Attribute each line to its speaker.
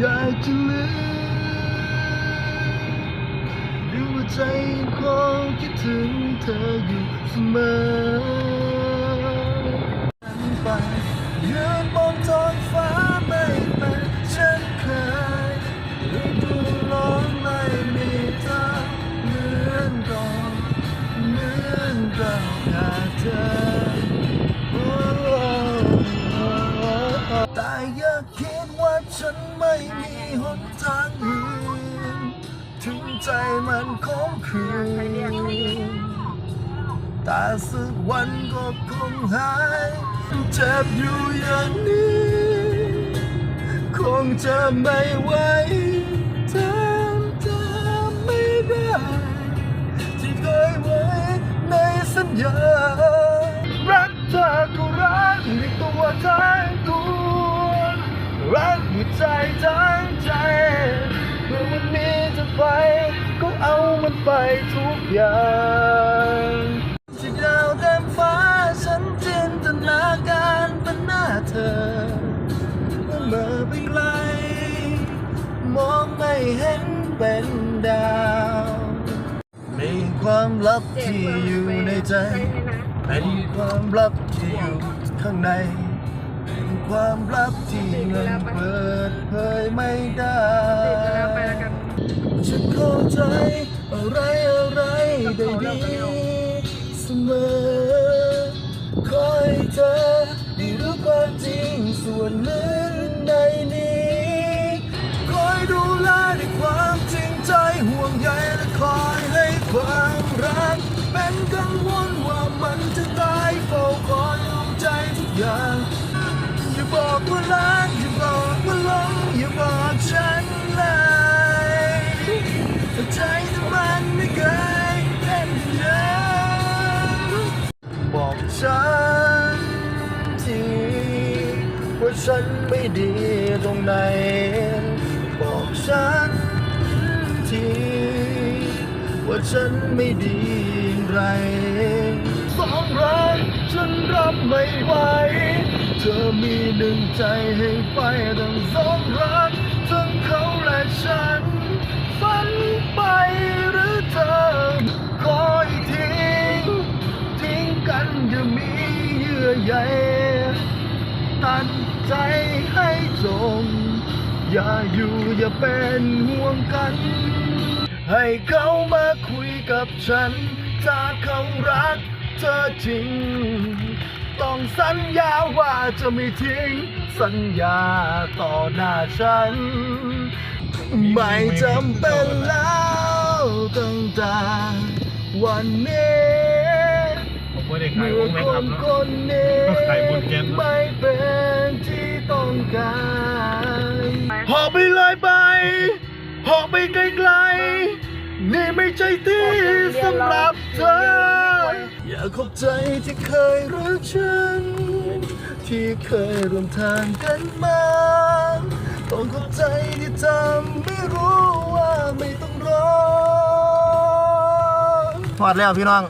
Speaker 1: อยากจะลืมดูว่าใจยังคงคิดถึงเธออยู่เสมอ ใจมันคงคืนแต่สักวันก็คงหายเจ็บอยู่อย่างนี้ คงจะไม่ไหวทำจำไม่ได้ ที่เคยไว้ในสัญญา ไปทุกอย่างที่ดาวเต็มฟ้าฉันจินตนาการเป็นหน้าเธอเมื่อเมื่อไปไกล มองไม่เห็นเป็นดาว มีความลับที่อยู่ในใจ เป็นความลับที่อยู่ข้างใน เป็นความลับที่มันเปิดเผยไม่ได้ ฉันเข้าใจ อะไรอะไรได้ดีเสมอคอยเธอได้รู้ความจริงส่วนลึกในนี้คอยดูแลด้วยความจริงใจห่วงใยและคอยให้ความรัก เป็นกังวลว่ามันจะตายเฝ้าคอยห่วงใจทุกอย่างอย่าบอกว่ารัก ฉันไม่ดีตรงไหน บอกฉันที ว่าฉันไม่ดีไรสองรักฉันรับไม่ไหว เธอมีหนึ่งใจให้ไปทั้งสองรักทั้งเขาและฉันฝันไปหรือเธอคอยทิ้ง ทิ้งกันอย่ามีเยื่อใยตัด ใจให้จม อย่าอยู่อย่าเป็นห่วงกัน ให้เขามาคุยกับฉัน ถ้าเขารักเธอจริง ต้องสัญญาว่าจะไม่ทิ้ง สัญญาต่อหน้าฉัน ไม่จำเป็นแล้วตั้งแต่วันนี้
Speaker 2: ผมไม่ได้ขา
Speaker 1: เมื่
Speaker 2: ย
Speaker 1: อ
Speaker 2: วงไหม
Speaker 1: ค
Speaker 2: ครับ
Speaker 1: น
Speaker 2: เนาะ
Speaker 1: คนนี้
Speaker 2: ขายบุญแก๊สเนอะ
Speaker 1: ไม่เป็นที่ต้อง การหอบไปเลยไปหอบไปไกลๆ นี่ไม่ใช่ที่สำหรับเธอ อยากขอบใจที่เคยรักฉัน ที่เคยร่วมทางกันมา ต้องขอบใจที่ทำไม่รู้ว่าไม่ต้องรอพอดแล้วพี่น้อง